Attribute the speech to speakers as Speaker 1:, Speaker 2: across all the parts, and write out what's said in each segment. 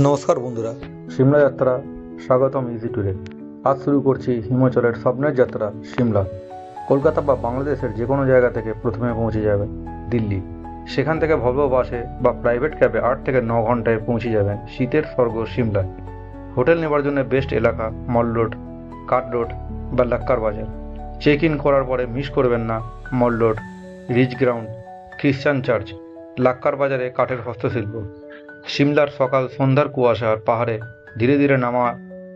Speaker 1: নমস্কার বন্ধুরা। সিমলা যাত্রা, স্বাগতম ইজি ট্যুরে আজ শুরু করছি হিমাচলের স্বপ্নের যাত্রা সিমলা কলকাতা বা বাংলাদেশের যে কোনো জায়গা থেকে প্রথমে পৌঁছে যাবেন দিল্লি। সেখান থেকে ভলভো বাসে বা প্রাইভেট ক্যাবে আট থেকে ন ঘন্টায় পৌঁছে যাবেন শীতের স্বর্গ সিমলায় হোটেল নেবার জন্য বেস্ট এলাকা মল রোড, কাট রোড বা লাক্কার বাজার। চেক ইন করার পরে মিস করবেন না mall road, ridge ground Christian church, Lakkar বাজারে কাঠের হস্তশিল্প। সিমলার সকাল সন্ধ্যার কুয়াশা আর পাহাড়ে ধীরে ধীরে নামা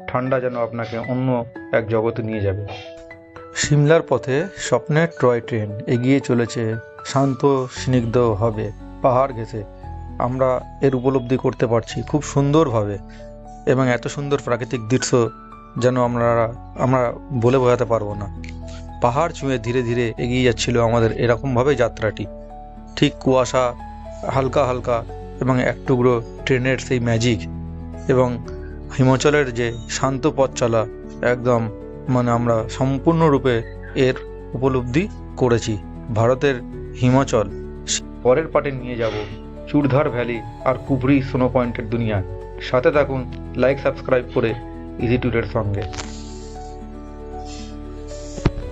Speaker 1: ঠান্ডা যেন আপনাকে অন্য এক জগতে নিয়ে যাবে। সিমলার পথে স্বপ্নের টয় ট্রেন এগিয়ে চলেছে শান্ত, স্নিগ্ধ হবে পাহাড় ঘেঁষে আমরা এর উপলব্ধি করতে পারছি খুব সুন্দরভাবে এবং এত সুন্দর প্রাকৃতিক দৃশ্য যেন আমরা আমরা বলে বোঝাতে পারব না। পাহাড় ছুঁয়ে ধীরে ধীরে এগিয়ে যাচ্ছিল আমাদের এরকমভাবে যাত্রাটি। ঠিক কুয়াশা হালকা হালকা এবং এক টুকরো ট্রেনের সেই ম্যাজিক এবং হিমাচলের যে শান্ত পথ চলা, একদম মানে আমরা সম্পূর্ণরূপে এর উপলব্ধি করেছি। ভারতের হিমাচল, পরের পাটে নিয়ে যাব চুড়ধার ভ্যালি আর কুবরি সোনো পয়েন্টের দুনিয়ায় সাথে থাকুন লাইক সাবস্ক্রাইব করে ইজি ট্যুরের সঙ্গে।